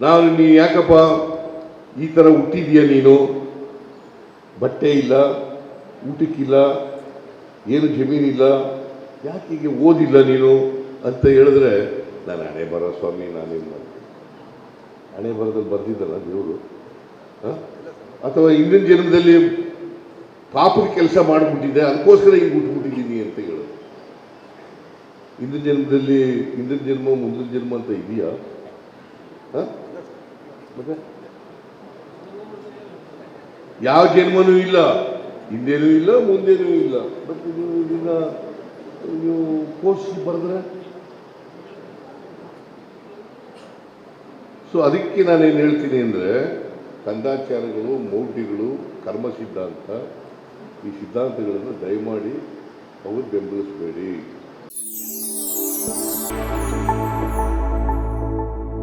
ನಾನು ನೀ ಯಾಕಪ್ಪ ಈ ಥರ ಹುಟ್ಟಿದೀಯ ನೀನು? ಬಟ್ಟೆ ಇಲ್ಲ, ಊಟಕ್ಕಿಲ್ಲ, ಏನು ಜಮೀನಿಲ್ಲ, ಯಾಕೆ ಹೀಗೆ ಓದಿಲ್ಲ ನೀನು ಅಂತ ಹೇಳಿದ್ರೆ ನಾನು ಹಣೆ ಬರೋ ಸ್ವಾಮಿ, ನಾನೇನು ಮಾಡ್ತೀನಿ? ಹಣೆ ಬರದಲ್ಲಿ ಬರ್ದಿದ್ದಲ್ಲ ದೇವರು? ಅಥವಾ ಹಿಂದಿನ ಜನ್ಮದಲ್ಲಿ ಪಾಪದ ಕೆಲಸ ಮಾಡಿಬಿಟ್ಟಿದ್ದೆ, ಅದಕ್ಕೋಸ್ಕರ ಈಗ ಹುಟ್ಬಿಟ್ಟಿದ್ದೀನಿ ಅಂತ ಹೇಳೋದು ಹಿಂದಿನ ಜನ್ಮದಲ್ಲಿ ಹಿಂದಿನ ಜನ್ಮ, ಮುಂದಿನ ಜನ್ಮ ಅಂತ ಇದೆಯಾ? ಮತ್ತೆ? ಯಾವ ಜನ್ಮನೂ ಇಲ್ಲ. ಹಿಂದೇನೂ ಇಲ್ಲ, ಮುಂದೆನೂ ಇಲ್ಲ. ಬಟ್ ಇದು ಇದನ್ನ ನೀವು ಕೋರ್ಸ್ ಬರೆದ್ರೆ? ಸೊ ಅದಕ್ಕೆ ನಾನೇನು ಹೇಳ್ತೀನಿ ಅಂದರೆ, ಕಂದಾಚಾರಗಳು, ಮೌಢ್ಯಗಳು, ಕರ್ಮ ಸಿದ್ಧಾಂತ, ಈ ಸಿದ್ಧಾಂತಗಳನ್ನು ದಯಮಾಡಿ ಅವರು ಬೆಂಬಲಿಸಬೇಡಿ.